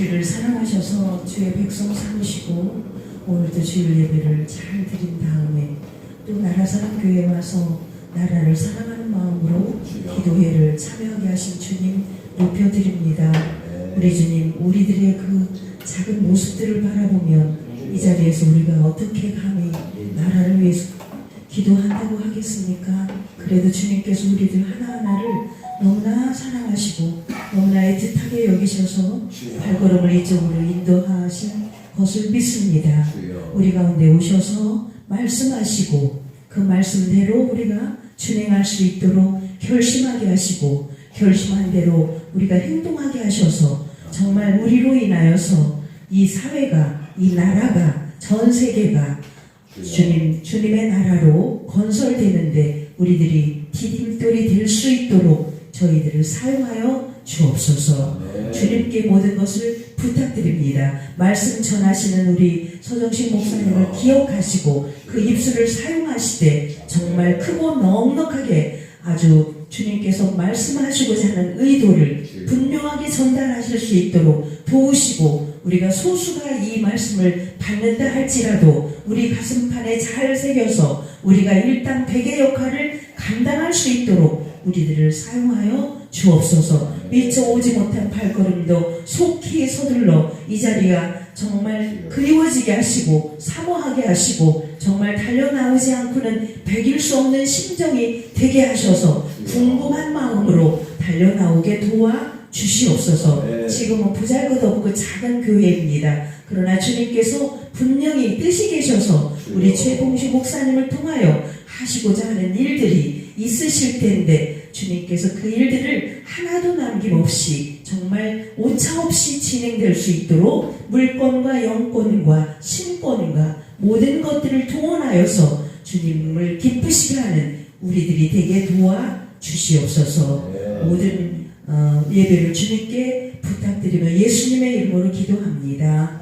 우리를 사랑하셔서 주의 백성 삼으시고 오늘도 주일 예배를 잘 드린 다음에 또 나라사랑 교회 와서 나라를 사랑하는 마음으로 기도회를 참여하게 하신 주님 높여드립니다. 우리 주님 우리들의 그 작은 모습들을 바라보면 이 자리에서 우리가 어떻게 감히 나라를 위해서 기도한다고 하겠습니까? 그래도 주님께서 우리들 하나하나를 너무나 사랑하시고 애틋하게 여기셔서 발걸음을 이쪽으로 인도하신 것을 믿습니다. 우리 가운데 오셔서 말씀하시고 그 말씀대로 우리가 준행할 수 있도록 결심하게 하시고 결심한 대로 우리가 행동하게 하셔서 정말 우리로 인하여서 이 사회가 이 나라가 전 세계가 주님 주님의 나라로 건설되는데 우리들이 디딤돌이 될 수 있도록 저희들을 사용하여 주옵소서. 주님께 모든 것을 부탁드립니다. 말씀 전하시는 우리 서정식 목사님을 기억하시고 그 입술을 사용하시되 정말 크고 넉넉하게 아주 주님께서 말씀하시고자 하는 의도를 분명하게 전달하실 수 있도록 도우시고 우리가 소수가 이 말씀을 받는다 할지라도 우리 가슴판에 잘 새겨서 우리가 일당 백의 역할을 감당할 수 있도록 우리들을 사용하여 주옵소서. 미처 오지 못한 발걸음도 속히 서둘러 이 자리가 정말 그리워지게 하시고 사모하게 하시고 정말 달려나오지 않고는 배길 수 없는 심정이 되게 하셔서 궁금한 마음으로 달려나오게 도와 주시옵소서. 네. 지금은 부잘것없고 작은 교회입니다. 그러나 주님께서 분명히 뜻이 계셔서 우리 최봉식 목사님을 통하여 하시고자 하는 일들이 있으실 텐데 주님께서 그 일들을 하나도 남김없이 정말 오차없이 진행될 수 있도록 물권과 영권과 신권과 모든 것들을 동원하여서 주님을 기쁘시게 하는 우리들이 되게 도와 주시옵소서 모든 어, 예배를 주님께 부탁드리며 예수님의 이름으로 기도합니다.